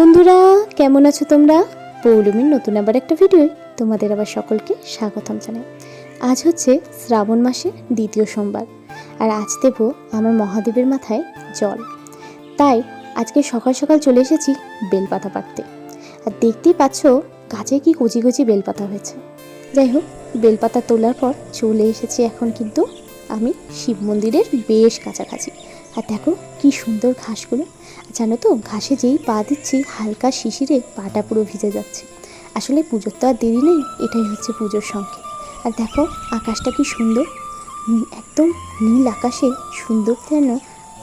বন্ধুরা, কেমন আছো তোমরা? পৌলমীর নতুন আবার একটা ভিডিও তোমাদের আবার সকলকে স্বাগতম জানাই। আজ হচ্ছে শ্রাবণ মাসের দ্বিতীয় সোমবার, আর আজ দেব আমার মহাদেবের মাথায় জল। তাই আজকে সকাল সকাল চলে এসেছি বেলপাতা পাড়তে। আর দেখতেই পাচ্ছ, গাছে কি কচি কচি বেলপাতা হয়েছে। যাই হোক, বেলপাতা তোলার পর চলে এসেছি এখন কিন্তু আমি শিব মন্দিরের বেশ কাছাকাছি। আর দেখো কি সুন্দর ঘাসগুলো জানো তো, ঘাসে যেই পা দিচ্ছি, হালকা শিশিরে পাটা পুরো ভিজে যাচ্ছে। আসলে পুজোর তো আর দেরি নেই, এটাই হচ্ছে পুজোর সংকেত। আর দেখো, আকাশটা কি সুন্দর। একদম নীল আকাশে সুন্দর যেন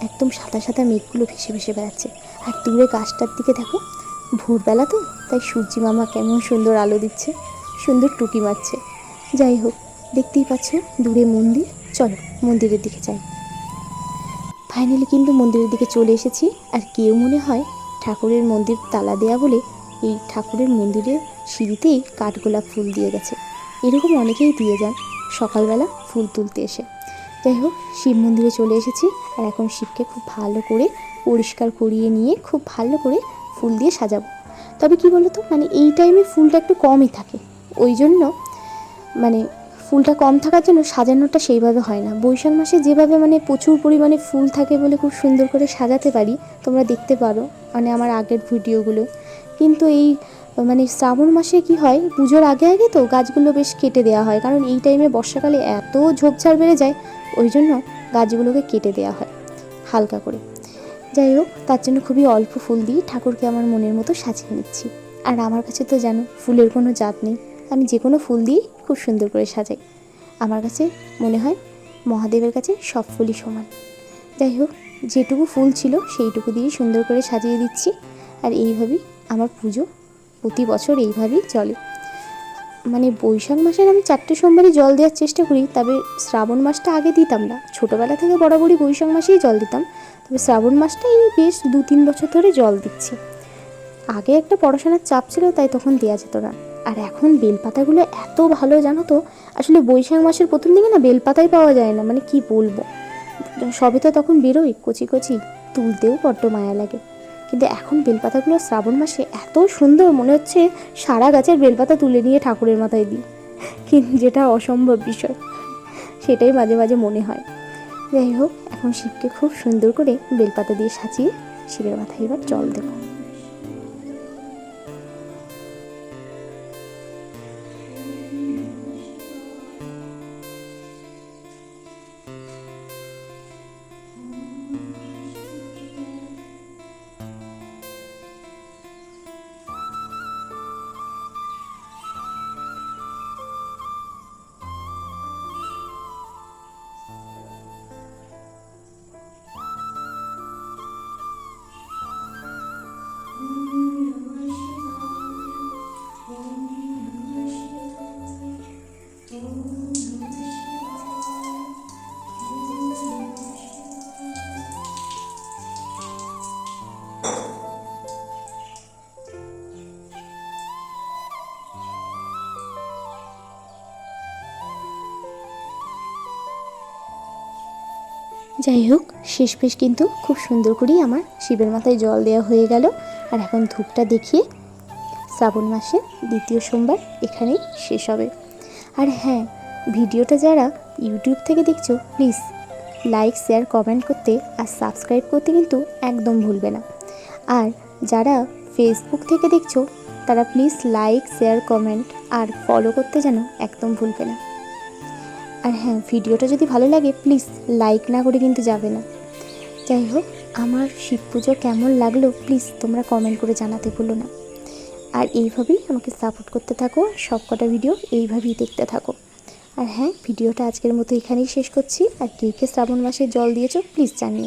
একদম সাদা সাদা মেঘগুলো ভেসে ভেসে বেড়াচ্ছে। আর দূরে গাছটার দিকে দেখো, ভোরবেলা তো, তাই সূর্যি মামা কেমন সুন্দর আলো দিচ্ছে, সুন্দর টুকি মারছে। যাই হোক, দেখতেই পাচ্ছ দূরে মন্দির। চলো মন্দিরের দিকে যাই। ফাইনালি কিন্তু মন্দিরের দিকে চলে এসেছি। আর কেউ মনে হয় ঠাকুরের মন্দির তালা দেয়া বলে এই ঠাকুরের মন্দিরের সিঁড়িতেই কাঠগোলাপ ফুল দিয়ে গেছে। এরকম অনেকেই দিয়ে যান সকালবেলা ফুল তুলতে এসে। যাই হোক, শিব মন্দিরে চলে এসেছি আর এখন শিবকে খুব ভালো করে পরিষ্কার করিয়ে নিয়ে খুব ভালো করে ফুল দিয়ে সাজাবো। তবে কি বলতো? মানে এই টাইমে ফুলটা একটু কমই থাকে। ওই জন্য মানে ফুলটা কম থাকার জন্য সাজানোটা সেইভাবে হয় না। বৈশাখ মাসে যেভাবে মানে প্রচুর পরিমাণে ফুল থাকে বলে খুব সুন্দর করে সাজাতে পারি, তোমরা দেখতে পারো মানে আমার আগের ভিডিওগুলো। কিন্তু এই মানে শ্রাবণ মাসে কি হয়, পুজোর আগে আগে তো গাছগুলো বেশ কেটে দেওয়া হয়, কারণ এই টাইমে বর্ষাকালে এত ঝোপঝাড় বেড়ে যায়, ওই জন্য গাছগুলোকে কেটে দেওয়া হয়, হালকা করে। যাই হোক, তার জন্য খুবই অল্প ফুল দিয়ে ঠাকুরকে আমার মনের মতো সাজিয়ে নিচ্ছি। আর আমার কাছে তো জানো, ফুলের কোনো জাত নেই। আমি যে কোনো ফুল দিয়েই খুব সুন্দর করে সাজাই। আমার কাছে মনে হয় মহাদেবের কাছে সব ফুলই সমান। যাই হোক, যেটুকু ফুল ছিল সেইটুকু দিয়েই সুন্দর করে সাজিয়ে দিচ্ছি। আর এইভাবেই আমার পুজো প্রতি বছর এইভাবেই চলে। মানে বৈশাখ মাসের আমি চারটে সোমবারে জল দেওয়ার চেষ্টা করি, তবে শ্রাবণ মাসটা আগে দিতাম না। ছোটোবেলা থেকে বরাবরই বৈশাখ মাসেই জল দিতাম। তবে শ্রাবণ মাসটা এই বেশ দু তিন বছর ধরে জল দিচ্ছি। আগে একটা পড়াশোনার চাপ ছিল, তাই তখন দেওয়া যেত না। আর এখন বেলপাতাগুলো এত ভালো জানো তো, আসলে বৈশাখ মাসের প্রথম দিকে না বেলপাতাই পাওয়া যায় না মানে কি বলব? সবে তো তখন বেরোই, কচি কচি, তুলতেও বড্ড মায়া লাগে। কিন্তু এখন বেলপাতাগুলো শ্রাবণ মাসে এত সুন্দর, মনে হচ্ছে সারা গাছের বেলপাতা তুলে নিয়ে ঠাকুরের মাথায় দিই। কিন্তু যেটা অসম্ভব বিষয়, সেটাই মাঝে মাঝে মনে হয়। যাই হোক, এখন শিবকে খুব সুন্দর করে বেলপাতা দিয়ে সাজিয়ে শিবের মাথায় এবার জল দেবো। যাই হোক, শেষ পেশ কিন্তু খুব সুন্দর করেই আমার শিবের মাথায় জল দেওয়া হয়ে গেল। আর এখন ধূপটা দেখিয়ে শ্রাবণ মাসের দ্বিতীয় সোমবার এখানেই শেষ হবে। আর হ্যাঁ ভিডিওটা যারা ইউটিউব থেকে দেখছ, প্লিজ লাইক, শেয়ার, কমেন্ট করতে আর সাবস্ক্রাইব করতে কিন্তু একদম ভুলবে না। আর যারা ফেসবুক থেকে দেখছ, তারা প্লিজ লাইক, শেয়ার, কমেন্ট আর ফলো করতে যেন একদম ভুলবে না। আর হ্যাঁ ভিডিওটা যদি ভালো লাগে প্লিজ লাইক না করে কিন্তু যাবে না। যাই হোক, আমার শিব পুজো কেমন লাগল প্লিজ তোমরা কমেন্ট করে জানাতে ভুলো না। আর এইভাবেই আমাকে সাপোর্ট করতে থাকো সব কটা ভিডিও এইভাবেই দেখতে থাকো। আর হ্যাঁ ভিডিওটা আজকের মতো এখানেই শেষ করছি। আর কে কে শ্রাবণ মাসে জল দিয়েছ প্লিজ জানিও।